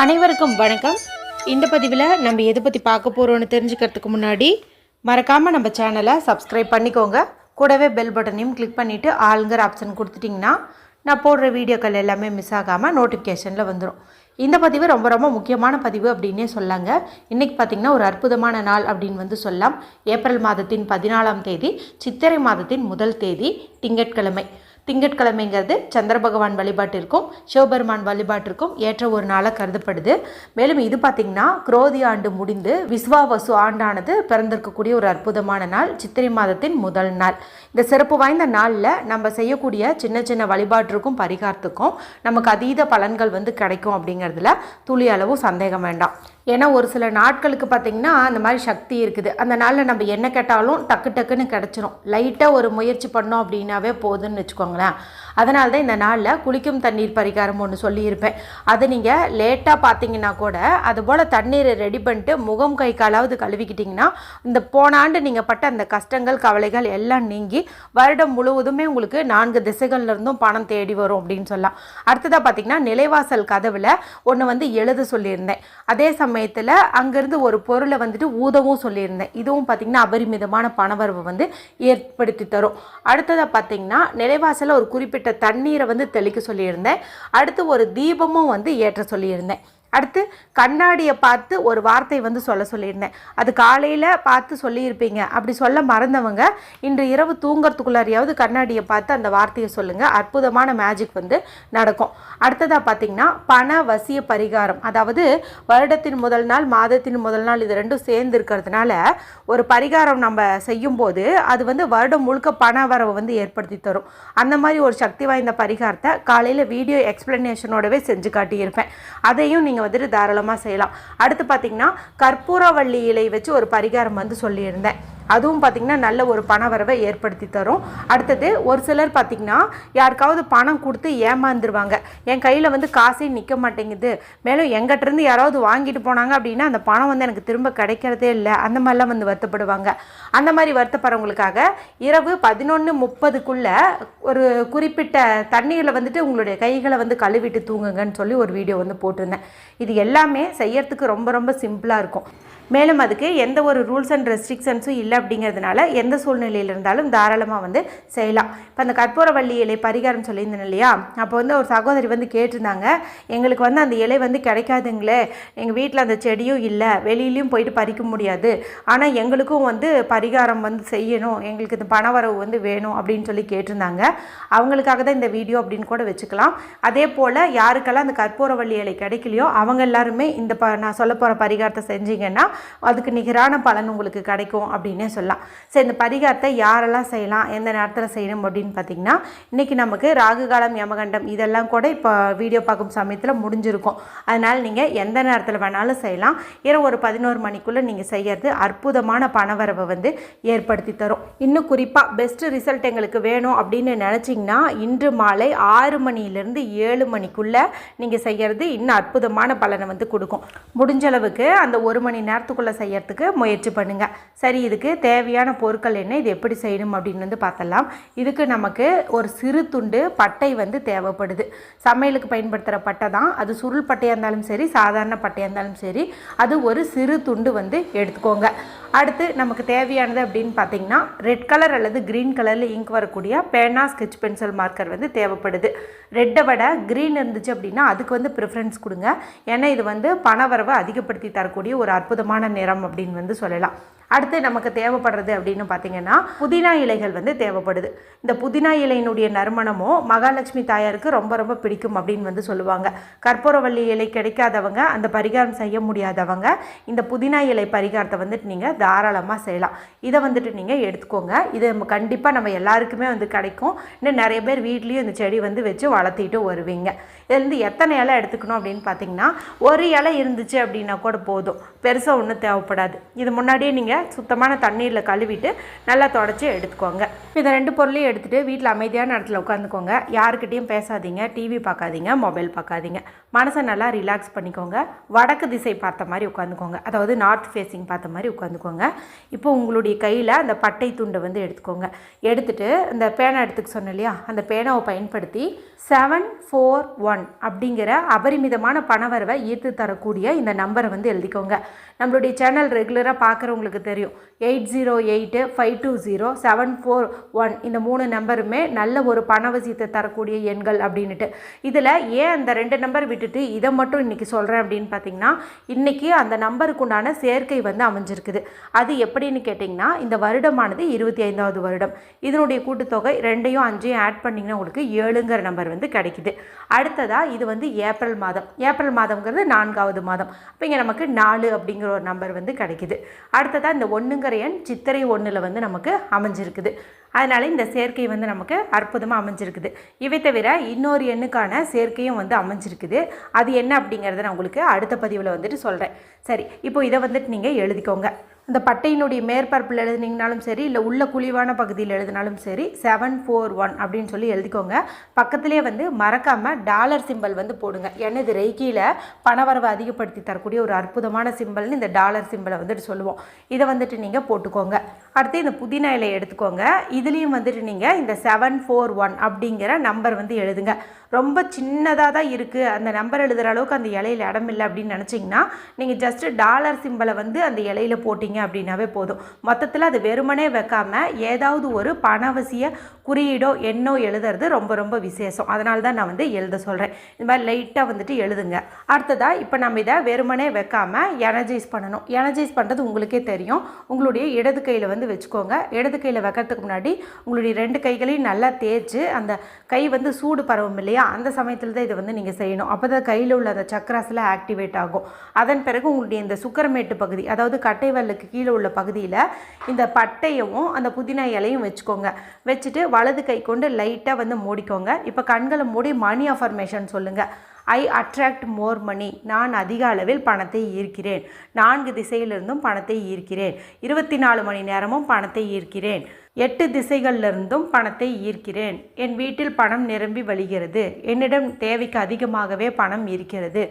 அனைவருக்கும் வணக்கம். இந்த பதிவில் நம்ம எதை பற்றி பார்க்க போகிறோம்னு தெரிஞ்சுக்கிறதுக்கு முன்னாடி மறக்காமல் நம்ம சேனலை சப்ஸ்கிரைப் பண்ணிக்கோங்க. கூடவே பெல் பட்டனையும் கிளிக் பண்ணிவிட்டு ஆளுங்கிற ஆப்ஷன் கொடுத்துட்டிங்கன்னா நான் போடுற வீடியோக்கள் எல்லாமே மிஸ் ஆகாமல் நோட்டிஃபிகேஷனில் வந்துடும் இந்த பதிவு ரொம்ப ரொம்ப முக்கியமான பதிவு அப்படின்னே சொல்லாங்க இன்றைக்கி பார்த்திங்கன்னா ஒரு அற்புதமான நாள் அப்படின்னு வந்து சொல்லலாம். ஏப்ரல் மாதத்தின் பதினாலாம் தேதி சித்திரை மாதத்தின் முதல் தேதி திங்கட்கிழமை. திங்கட்கிழமைங்கிறது சந்திர பகவான் வழிபாட்டிற்கும் சிவபெருமான் வழிபாட்டிற்கும் ஏற்ற ஒரு நாளாக கருதப்படுது. மேலும் இது பார்த்திங்கன்னா குரோதி ஆண்டு முடிந்து விஸ்வாவசு ஆண்டானது பிறந்திருக்கக்கூடிய ஒரு அற்புதமான நாள் சித்திரை மாதத்தின் முதல் நாள். இந்த சிறப்பு வாய்ந்த நாளில் நம்ம செய்யக்கூடிய சின்ன சின்ன வழிபாட்டிற்கும் பரிகாரத்துக்கும் நமக்கு அதீத பலன்கள் வந்து கிடைக்கும் அப்படிங்கிறதுல துளி அளவும் சந்தேகம் வேண்டாம். ஏன்னா ஒரு சில நாட்களுக்கு பார்த்திங்கன்னா அந்த மாதிரி சக்தி இருக்குது. அந்த நாளில் நம்ம என்ன கேட்டாலும் டக்கு டக்குன்னு கிடச்சிரும். லைட்டாக ஒரு முயற்சி பண்ணோம் அப்படின்னாவே போதுன்னு Là அதனால தான் இந்த நாளில் குளிக்கும் தண்ணீர் பரிகாரம் ஒன்று சொல்லியிருப்பேன். அதை நீங்கள் லேட்டாக பார்த்தீங்கன்னா கூட அதுபோல் தண்ணீரை ரெடி பண்ணிட்டு முகம் கை காலாவது கழுவிக்கிட்டிங்கன்னா இந்த போன ஆண்டு நீங்கள் பட்ட அந்த கஷ்டங்கள் கவலைகள் எல்லாம் நீங்கி வருடம் முழுவதுமே உங்களுக்கு நான்கு திசைகள்லேருந்தும் பணம் தேடி வரும் அப்படின்னு சொல்லலாம். அடுத்ததாக பார்த்தீங்கன்னா நிலைவாசல் கதவில் ஒன்று வந்து எழுத சொல்லியிருந்தேன். அதே சமயத்தில் அங்கேருந்து ஒரு பொருளை வந்துட்டு ஊதவும் சொல்லியிருந்தேன். இதுவும் பார்த்திங்கன்னா அபரிமிதமான பணவரவு வந்து ஏற்படுத்தி தரும். அடுத்ததாக பார்த்தீங்கன்னா நிலைவாசலில் ஒரு குறிப்பிட்ட தண்ணீரை வந்து தெளிக்க சொல்லியிருந்தேன். அடுத்து ஒரு தீபமும் வந்து ஏற்ற சொல்லியிருந்தேன். அடுத்து கண்ணாடியை பார்த்து ஒரு வார்த்தை வந்து சொல்ல சொல்லியிருந்தேன். அது காலையில் பார்த்து சொல்லியிருப்பீங்க. அப்படி சொல்ல மறந்தவங்க இன்று இரவு தூங்குறதுக்குள்ளாரையாவது கண்ணாடியை பார்த்து அந்த வார்த்தையை சொல்லுங்கள் அற்புதமான மேஜிக் வந்து நடக்கும். அடுத்ததாக பார்த்திங்கன்னா பண வசிய பரிகாரம். அதாவது வருடத்தின் முதல் நாள் மாதத்தின் முதல் நாள் இது ரெண்டும் சேர்ந்து இருக்கிறதுனால ஒரு பரிகாரம் நம்ம செய்யும்போது அது வந்து வருடம் முழுக்க பண வரவை வந்து ஏற்படுத்தி தரும். அந்த மாதிரி ஒரு சக்தி வாய்ந்த பரிகாரத்தை காலையில் வீடியோ எக்ஸ்பிளனேஷனோடவே செஞ்சு காட்டியிருப்பேன். அதையும் நீங்கள் வந்துட்டு தாராளமாக செய்யலாம். அடுத்து பார்த்தீங்கன்னா கற்பூரவள்ளி இலை வச்சு ஒரு பரிகாரம் வந்து சொல்லியிருந்தேன். அதுவும் பார்த்திங்கன்னா நல்ல ஒரு பண வரவை ஏற்படுத்தி தரும். அடுத்தது ஒரு சிலர் பார்த்திங்கன்னா யாருக்காவது பணம் கொடுத்து ஏமாந்துருவாங்க. என் கையில் வந்து காசே நிற்க மாட்டேங்குது. மேலும் எங்கிட்டருந்து யாராவது வாங்கிட்டு போனாங்க அப்படின்னா அந்த பணம் வந்து எனக்கு திரும்ப கிடைக்கிறதே இல்லை. அந்த மாதிரிலாம் வந்து வருத்தப்படுவாங்க. அந்த மாதிரி வருத்தப்படுறவங்களுக்காக இரவு பதினொன்று முப்பதுக்குள்ளே ஒரு குறிப்பிட்ட தண்ணீரில் வந்துட்டு உங்களுடைய கைகளை வந்து கழுவிட்டு தூங்குங்கன்னு சொல்லி ஒரு வீடியோ வந்து போட்டிருந்தேன். இது எல்லாமே செய்யறதுக்கு ரொம்ப ரொம்ப சிம்பிளாக இருக்கும். மேலும் அதுக்கு எந்த ஒரு ரூல்ஸ் அண்ட் ரெஸ்ட்ரிக்ஷன்ஸும் இல்லை அப்படிங்கிறதுனால எந்த சூழ்நிலையில் இருந்தாலும் தாராளமாக வந்து செய்யலாம். இப்போ அந்த கற்பூரவள்ளி இலை பரிகாரம் சொல்லியிருந்தேன் இல்லையா? அப்போ வந்து ஒரு சகோதரி வந்து கேட்டிருந்தாங்க எங்களுக்கு வந்து அந்த இலை வந்து கிடைக்காதுங்களே எங்கள் வீட்டில் அந்த செடியும் இல்லை வெளியிலையும் போயிட்டு பறிக்க முடியாது. ஆனால் எங்களுக்கும் வந்து பரிகாரம் வந்து செய்யணும் எங்களுக்கு இந்த பணவரவு வந்து வேணும் அப்படின்னு சொல்லி கேட்டிருந்தாங்க. அவங்களுக்காக தான் இந்த வீடியோ அப்படின்னு கூட வச்சுக்கலாம். அதே போல் யாருக்கெல்லாம் அந்த கற்பூரவள்ளி இலை கிடைக்கலையோ அவங்க எல்லாருமே இந்த ப நான் சொல்ல போகிற பரிகாரத்தை செஞ்சீங்கன்னா அதுக்கு நிகரான பலன் உங்களுக்கு கிடைக்கும் அப்படின்னே சொல்லலாம். சரி இந்த பரிகாரத்தை யாரெல்லாம் செய்யலாம் எந்த நேரத்தில் செய்யணும் அப்படின்னு பார்த்தீங்கன்னா இன்றைக்கி நமக்கு ராகு காலம் யமகண்டம் இதெல்லாம் கூட இப்போ வீடியோ பார்க்கும் சமயத்தில் முடிஞ்சிருக்கும். அதனால் நீங்கள் எந்த நேரத்தில் வேணாலும் செய்யலாம். இரவு ஒரு பதினோரு மணிக்குள்ளே நீங்கள் செய்கிறது அற்புதமான பணவரவை வந்து ஏற்படுத்தி தரும். இன்னும் குறிப்பாக பெஸ்ட்டு ரிசல்ட் எங்களுக்கு வேணும் அப்படின்னு நினச்சிங்கன்னா இன்று மாலை ஆறு மணியிலேருந்து ஏழு மணிக்குள்ளே நீங்கள் செய்கிறது இன்னும் அற்புதமான பலனை வந்து கொடுக்கும். முடிஞ்ச அளவுக்கு அந்த ஒரு மணி நேரத்தில் நேரத்துக்குள்ளே செய்யறதுக்கு முயற்சி பண்ணுங்கள் சரி இதுக்கு தேவையான பொருட்கள் என்ன இது எப்படி செய்யணும் அப்படின்னு வந்து பார்த்தலாம் இதுக்கு நமக்கு ஒரு சிறு துண்டு பட்டை வந்து தேவைப்படுது. சமையலுக்கு பயன்படுத்துகிற பட்டை தான். அது சுருள் பட்டையாக இருந்தாலும் சரி சாதாரண பட்டையாக இருந்தாலும் சரி அது ஒரு சிறு துண்டு வந்து எடுத்துக்கோங்க. அடுத்து நமக்கு தேவையானது அப்படின்னு பார்த்தீங்கன்னா ரெட் கலர் அல்லது க்ரீன் கலரில் இங்க் வரக்கூடிய பேனா ஸ்கெட்ச் பென்சில் மார்க்கர் வந்து தேவைப்படுது. ரெட்டை விட க்ரீன் இருந்துச்சு அப்படின்னா அதுக்கு வந்து ப்ரிஃபரன்ஸ் கொடுங்க. ஏன்னா இது வந்து பணவரவை அதிகப்படுத்தி தரக்கூடிய ஒரு அற்புதமான நிறம் அப்படின்னு வந்து சொல்லலாம். அடுத்து நமக்கு தேவைப்படுறது அப்படின்னு பார்த்தீங்கன்னா புதினா இலைகள் வந்து தேவைப்படுது. இந்த புதினா இலையினுடைய நறுமணமோ மகாலட்சுமி தாயாருக்கு ரொம்ப ரொம்ப பிடிக்கும் அப்படின்னு வந்து சொல்லுவாங்க. கற்பூரவள்ளி இலை கிடைக்காதவங்க அந்த பரிகாரம் செய்ய முடியாதவங்க இந்த புதினா இலை பரிகாரத்தை வந்துட்டு நீங்கள் தாராளமாக செய்யலாம். இதை வந்துட்டு நீங்கள் எடுத்துக்கோங்க. இது கண்டிப்பாக நம்ம எல்லாருக்குமே வந்து கிடைக்கும். இன்னும் நிறைய பேர் வீட்லேயும் இந்த செடி வந்து வச்சு வளர்த்திட்டு வருவீங்க. இதுலேருந்து எத்தனை இலை எடுத்துக்கணும் அப்படின்னு பார்த்தீங்கன்னா ஒரு இலை இருந்துச்சு அப்படின்னா கூட போதும். பெருசாக ஒன்றும் தேவைப்படாது. இது முன்னாடியே நீங்கள் சுத்தமான தண்ணீரில் கழுவிட்டு நல்லா தொடச்சி எடுத்துக்கோங்க. இதை ரெண்டு பொருளையும் எடுத்துகிட்டு வீட்டில் அமைதியான இடத்துல உட்காந்துக்கோங்க. யாருக்கிட்டேயும் பேசாதீங்க டிவி பார்க்காதீங்க மொபைல் பார்க்காதீங்க. மனசை நல்லா ரிலாக்ஸ் பண்ணிக்கோங்க. வடக்கு திசை பார்த்த மாதிரி உட்காந்துக்கோங்க. அதாவது நார்த் ஃபேஸிங் பார்த்த மாதிரி உட்காந்துக்கோங்க. இப்போ உங்களுடைய கையில் அந்த பட்டை துண்டை வந்து எடுத்துக்கோங்க. எடுத்துட்டு இந்த பேனா எடுத்துக்க சொன்னேன் இல்லையா? அந்த பேனாவை பயன்படுத்தி செவன் ஃபோர் ஒன் அப்படிங்கிற அபரிமிதமான பணவரவை ஈர்த்து தரக்கூடிய இந்த நம்பரை வந்து எழுதிக்கோங்க. நம்மளுடைய சேனல் ரெகுலராக பார்க்குறவங்களுக்கு தெரியும். Eight zero eight five two zero seven four one இந்த மூணு நம்பருமே நல்ல ஒரு பணவசியத்தை தரக்கூடிய எண்கள் அப்படின்ட்டு இதில் ஏன் அந்த ரெண்டு நம்பர் விட்டுட்டு இதை மட்டும் இன்றைக்கி சொல்கிறேன் அப்படின்னு பார்த்தீங்கன்னா இன்றைக்கி அந்த நம்பருக்கு உண்டான சேர்க்கை வந்து அமைஞ்சிருக்குது. அது எப்படின்னு கேட்டிங்கன்னா இந்த வருடமானது இருபத்தி ஐந்தாவது வருடம். இதனுடைய கூட்டுத்தொகை ரெண்டையும் அஞ்சையும் ஆட் பண்ணிங்கன்னா உங்களுக்கு ஏழுங்கிற நம்பர் வந்து கிடைக்குது. அடுத்ததாக இது வந்து ஏப்ரல் மாதம். ஏப்ரல் மாதம்ங்கிறது நான்காவது மாதம். அப்போ இங்கே நமக்கு நாலு அப்படிங்கிற ஒரு நம்பர் வந்து கிடைக்குது. அடுத்ததாக இந்த ஒன்றுங்கிற எண் சித்திரை ஒன்றில் வந்து நமக்கு அமைஞ்சிருக்குது. அதனால் இந்த சேர்க்கை வந்து நமக்கு அற்புதமாக அமைஞ்சிருக்குது. இவை தவிர இன்னொரு எண்ணுக்கான சேர்க்கையும் வந்து அமைஞ்சிருக்குது. அது என்ன அப்படிங்கிறத நான் உங்களுக்கு அடுத்த பதிவில் வந்துட்டு சொல்கிறேன் சரி இப்போ இதை வந்துட்டு நீங்கள் எழுதிக்கோங்க. இந்த பட்டையினுடைய மேற்பரப்பில் எழுதுனீங்கனாலும் சரி இல்லை உள்ள குழிவான பகுதியில் எழுதினாலும் சரி செவன் ஃபோர் ஒன் அப்படின்னு சொல்லி எழுதிக்கோங்க. பக்கத்துலேயே வந்து மறக்காமல் டாலர் சிம்பல் வந்து போடுங்க. ஏன்னா இது ரெய்கியில் பணவரவை அதிகப்படுத்தி தரக்கூடிய ஒரு அற்புதமான சிம்பல்னு இந்த டாலர் சிம்பலை வந்துட்டு சொல்லுவோம். இதை வந்துட்டு நீங்கள் போட்டுக்கோங்க. அடுத்து இந்த புதினா இலையை எடுத்துக்கோங்க. இதுலேயும் வந்துட்டு நீங்கள் இந்த செவன் ஃபோர் ஒன் அப்படிங்கிற நம்பர் வந்து எழுதுங்க. ரொம்ப சின்னதாக தான் இருக்குது அந்த நம்பர் எழுதுகிற அளவுக்கு அந்த இலையில் இடம் இல்லை அப்படின்னு நினச்சிங்கன்னா நீங்கள் ஜஸ்ட்டு டாலர் சிம்பலை வந்து அந்த இலையில் போட்டிங்க அப்படின்னாவே போதும். மொத்தத்தில் அது வெறுமனே வைக்காமல் ஏதாவது ஒரு பணவசிய குறியீடோ எண்ணோ எழுதுறது ரொம்ப ரொம்ப விசேஷம். அதனால தான் நான் வந்து எழுத சொல்கிறேன் இந்த மாதிரி லைட்டாக வந்துட்டு எழுதுங்க. அடுத்ததாக இப்போ நம்ம இதை வெறுமனே வைக்காமல் எனர்ஜைஸ் பண்ணணும். எனர்ஜைஸ் பண்ணுறது உங்களுக்கே தெரியும். உங்களுடைய இடது கையில் வந்து வச்சுக்கோங்க. இடது கையில் வைக்கிறதுக்கு முன்னாடி உங்களுடைய ரெண்டு கைகளையும் நல்லா தேய்ச்சி அந்த கை வந்து சூடு பரவும் இல்லையா? அந்த சமயத்தில் தான் இதை வந்து நீங்கள் செய்யணும். அப்போ தான் கையில் உள்ள அந்த சக்கராஸில் ஆக்டிவேட் ஆகும். அதன் பிறகு உங்களுடைய இந்த சுக்கரமேட்டு பகுதி அதாவது கட்டை வல்லுக்கு கீழே உள்ள பகுதியில் இந்த பட்டையவும் அந்த புதினா இலையும் வச்சுக்கோங்க. வச்சுட்டு வலது கை கொண்டு லைட்டாக வந்து மூடிக்கோங்க. இப்போ கண்களை மூடி மணி அஃபர்மேஷன் சொல்லுங்கள் ஐ அட்ராக்ட் மோர் மணி நான் அதிக அளவில் பணத்தை ஈர்க்கிறேன். நான்கு திசையிலிருந்தும் பணத்தை ஈர்க்கிறேன். இருபத்தி நாலு மணி நேரமும் பணத்தை ஈர்க்கிறேன். எட்டு திசைகளிலிருந்தும் பணத்தை ஈர்க்கிறேன். என் வீட்டில் பணம் நிரம்பி வழிகிறது. என்னிடம் தேவைக்கு அதிகமாகவே பணம் இருக்கிறது.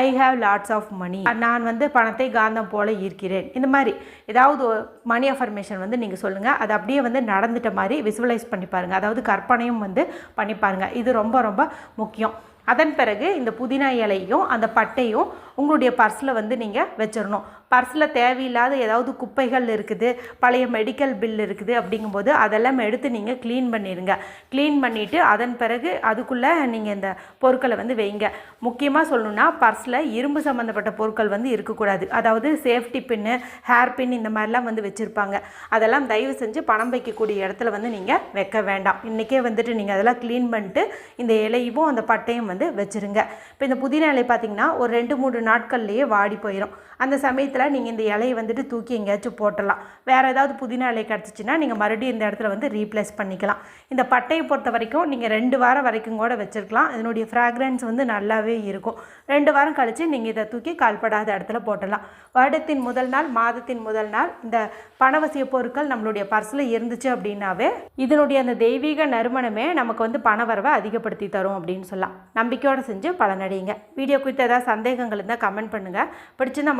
I have lots of money நான் வந்து பணத்தை காந்தம் போல ஈர்க்கிறேன். இந்த மாதிரி ஏதாவது மணி அஃபர்மேஷன் வந்து நீங்கள் சொல்லுங்கள் அது அப்படியே வந்து நடந்துட்ட மாதிரி விசுவலைஸ் பண்ணி பாருங்கள் அதாவது கற்பனையும் வந்து பண்ணி பாருங்கள் இது ரொம்ப ரொம்ப முக்கியம். அதன் பிறகு இந்த புதினா இலையும் அந்த பட்டையும் உங்களுடைய பர்ஸில் வந்து நீங்கள் வச்சிடணும் பர்ஸில் தேவையில்லாத ஏதாவது குப்பைகள் இருக்குது பழைய மெடிக்கல் பில் இருக்குது அப்படிங்கும்போது அதெல்லாம் எடுத்து நீங்கள் க்ளீன் பண்ணிடுங்க க்ளீன் பண்ணிவிட்டு அதன் பிறகு அதுக்குள்ளே நீங்கள் இந்த பொருட்களை வந்து வைங்க. முக்கியமாக சொல்லணுன்னா பர்ஸில் இரும்பு சம்மந்தப்பட்ட பொருட்கள் வந்து இருக்கக்கூடாது. அதாவது சேஃப்டி பின்னு ஹேர் பின் இந்த மாதிரிலாம் வந்து வச்சுருப்பாங்க. அதெல்லாம் தயவு செஞ்சு பணம் வைக்கக்கூடிய இடத்துல வந்து நீங்கள் வைக்க வேண்டாம். இன்றைக்கே வந்துட்டு நீங்கள் அதெல்லாம் க்ளீன் பண்ணிட்டு இந்த இலையும் அந்த பட்டையும் வந்து வச்சுருங்க. இப்போ இந்த புதினா இலை பார்த்தீங்கன்னா ஒரு ரெண்டு மூணு நாட்கள்லேயே வாடி போயிடும் அந்த சமயத்தில் நீங்கள் இந்த இலையை வந்துட்டு தூக்கி எங்கேயாச்சும் போட்டலாம் வேறு ஏதாவது புதினா இலை கிடச்சிச்சின்னா நீங்கள் மறுபடியும் இந்த இடத்துல வந்து ரீப்ளேஸ் பண்ணிக்கலாம். இந்த பட்டையை பொறுத்த வரைக்கும் நீங்கள் ரெண்டு வாரம் வரைக்கும் கூட வச்சுருக்கலாம். இதனுடைய ஃப்ராக்ரன்ஸ் வந்து நல்லாவே இருக்கும். ரெண்டு வாரம் கழித்து நீங்கள் இதை தூக்கி கால்படாத இடத்துல போட்டலாம் வருடத்தின் முதல் நாள் மாதத்தின் முதல் நாள் இந்த பணவசிய பொருட்கள் நம்மளுடைய பர்ஸில் இருந்துச்சு அப்படின்னாவே இதனுடைய அந்த தெய்வீக நறுமணமே நமக்கு வந்து பணவரவை அதிகப்படுத்தி தரும் அப்படின்னு சொல்லலாம். நம்பிக்கையோடு செஞ்சு பலனடையுங்க. வீடியோ குறித்த ஏதாவது சந்தேகங்கள் இருந்தால் கமெண்ட் பண்ணுங்கள் பிடிச்சிருந்தா